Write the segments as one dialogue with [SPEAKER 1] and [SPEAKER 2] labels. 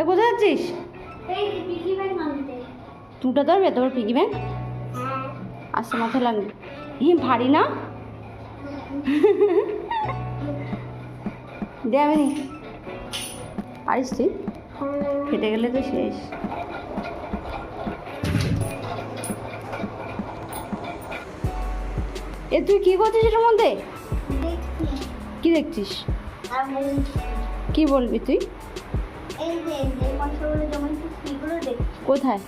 [SPEAKER 1] এ কোথায় যাচ্ছিস? তুটা ধরবে তোর পিগি ব্যাংক
[SPEAKER 2] হ্যাঁ।
[SPEAKER 1] আসতে মাথায় লাগবে। হি ভারী না? দে আমি পারিস তুই? ফেটে গেলে তো শেষ। এ তুই কি করছিস এটার মধ্যে? কি দেখছিস? কি বলবি তুই? কোথায়?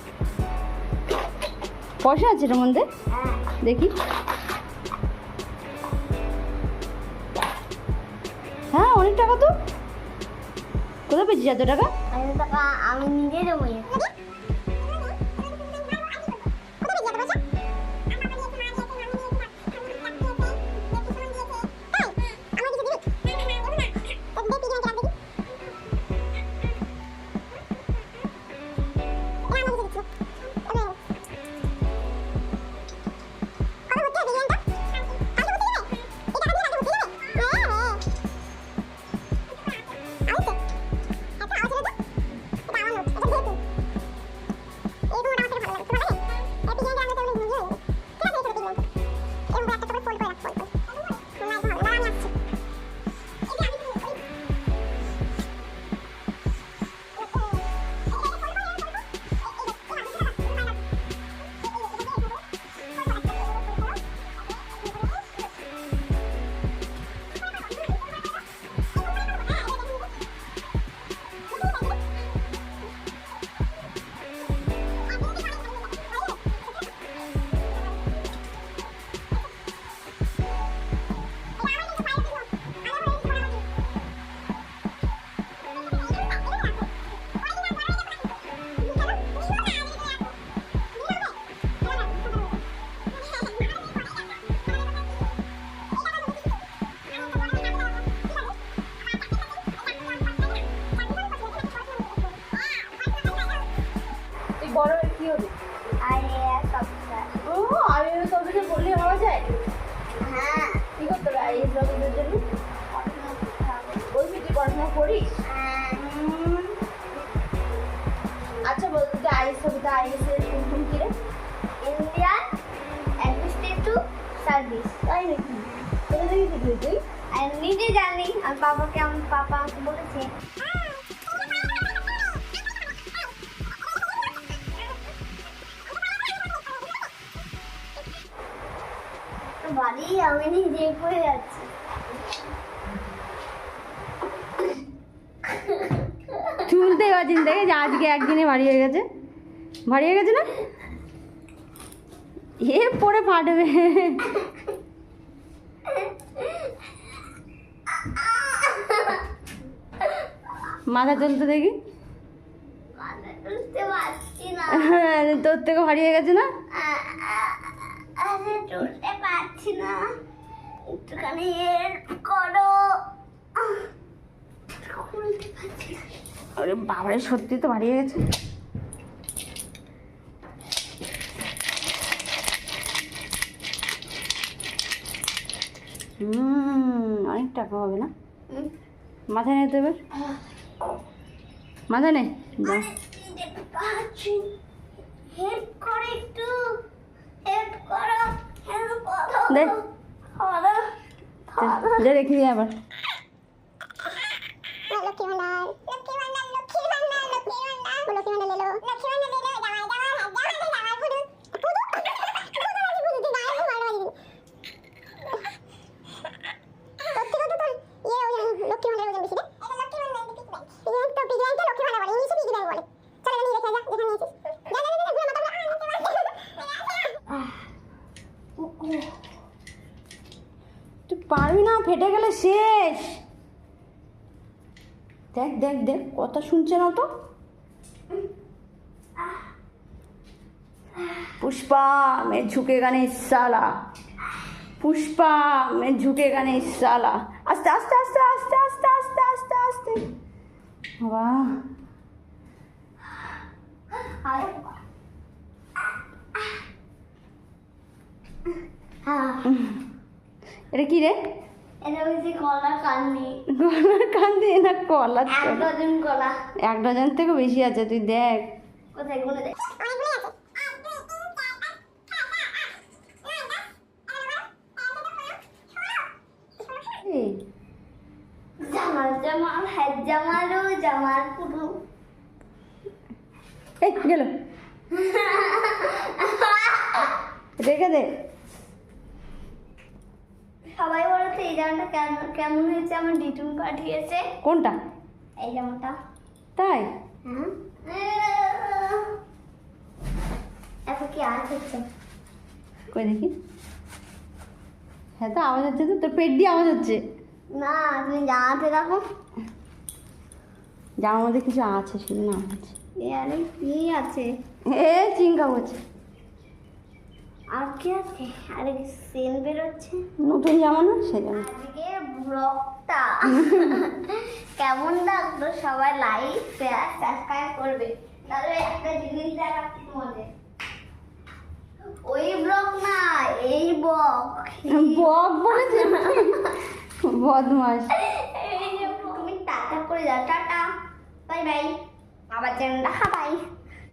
[SPEAKER 1] পয়সা আছে এটার মধ্যে?
[SPEAKER 2] হ্যাঁ।
[SPEAKER 1] দেখি। হ্যাঁ অনেক টাকা তো। কোথায় পেয়েছিস এত টাকা?
[SPEAKER 2] আমি নিজে জমা
[SPEAKER 1] আমি সবকিছু বললে হওয়া যায়?
[SPEAKER 2] হ্যাঁ।
[SPEAKER 1] কি করতে হবে? আইএস অফিসের জন্য বলবি তুই পড়াশোনা করিস?
[SPEAKER 2] হ্যাঁ।
[SPEAKER 1] আচ্ছা বল তুই আইএস অফিসে আইএস এর ফুল কি রে?
[SPEAKER 2] ইন্ডিয়ান অ্যাডমিনিস্ট্রেটিভ সার্ভিস
[SPEAKER 1] তাই নাকি? কোথা থেকে শিখলি তুই?
[SPEAKER 2] আমি নিজে জানি আর বাবাকে আমার পাপা আমাকে বলেছে। আমি নিজে পড়ে যাচ্ছি।
[SPEAKER 1] চুলতে গেছেন দেখে যে আজকে একদিনে ভারী হয়ে গেছে। ভারী হয়ে গেছে না? এ পরে ফাটবে। মাথা তুলতে দেখি।
[SPEAKER 2] পারছি
[SPEAKER 1] তোর থেকে ভারী হয়ে গেছে না?
[SPEAKER 2] আরে তুলতে পারছি না। একটুখানি এর করো। খুলতে পারছি না
[SPEAKER 1] আরে বাবারে সত্যি তো হয়ে গেছে। হুম অনেক টাকা হবে না। মাথায় নিতে এবার। মাথায় নে। যা।
[SPEAKER 2] পাচ্ছি। হেল্প করে একটু।
[SPEAKER 1] দে দে দেখি দিয়ে আবার
[SPEAKER 2] লক্ষ্মী ভান্ডার লক্ষ্মী ভান্ডার লক্ষ্মী ভান্ডার লক্ষ্মী ভান্ডার এলো লক্ষ্মী ভান্ডার
[SPEAKER 1] পারবি না, ফেটে গেলে শেষ। দেখ দেখ দেখ, কথা শুনছে না তো? পুষ্পা মে ঝুঁকে গানে সালা। পুষ্পা মে ঝুঁকে গানে সালা। আস্তে আস্তে আস্তে আস্তে আস্তে আস্তে আস্তে আস্তে। বাবা। হ্যাঁ এটা কি রে?
[SPEAKER 3] এটা কলা কান্দি।
[SPEAKER 1] না কলা
[SPEAKER 3] এক ডজন কলা
[SPEAKER 1] এক ডজন বেশি আছে তুই দেখ।
[SPEAKER 3] কোথায় হ্যাঁ,
[SPEAKER 1] রেখে দে।
[SPEAKER 3] সবাই বলো তো এই জামাটা কেমন কেমন হয়েছে? আমার ডিটুন পাঠিয়েছে।
[SPEAKER 1] কোনটা?
[SPEAKER 3] এই জামাটা।
[SPEAKER 1] তাই?
[SPEAKER 3] হ্যাঁ এখন কি আর হচ্ছে?
[SPEAKER 1] কই দেখি। হ্যাঁ তো আওয়াজ হচ্ছে তো তোর পেট দিয়ে আওয়াজ হচ্ছে।
[SPEAKER 3] না তুমি জামাতে দেখো।
[SPEAKER 1] জামার মধ্যে কিছু আছে শুধু না আছে।
[SPEAKER 3] এ আরে কি আছে?
[SPEAKER 1] এ চিঙ্কা হচ্ছে
[SPEAKER 3] আর কি আছে? আরে সেন বেরোচ্ছে?
[SPEAKER 1] নতুন জামা না? সেই জামা।
[SPEAKER 3] আজকে ব্লগটা। কেমন লাগল? সবাই লাইক শেয়ার সাবস্ক্রাইব করবে। তাহলে একটা জিনিস দেখাচ্ছি তোমাদের। ওই ব্লগ না এই ব্লগ
[SPEAKER 1] বক বলেছে? বদমাস
[SPEAKER 3] তুমি টাটা করে যাও। টাটা। Bye bye. আবার চ্যানেলটা হাবাই।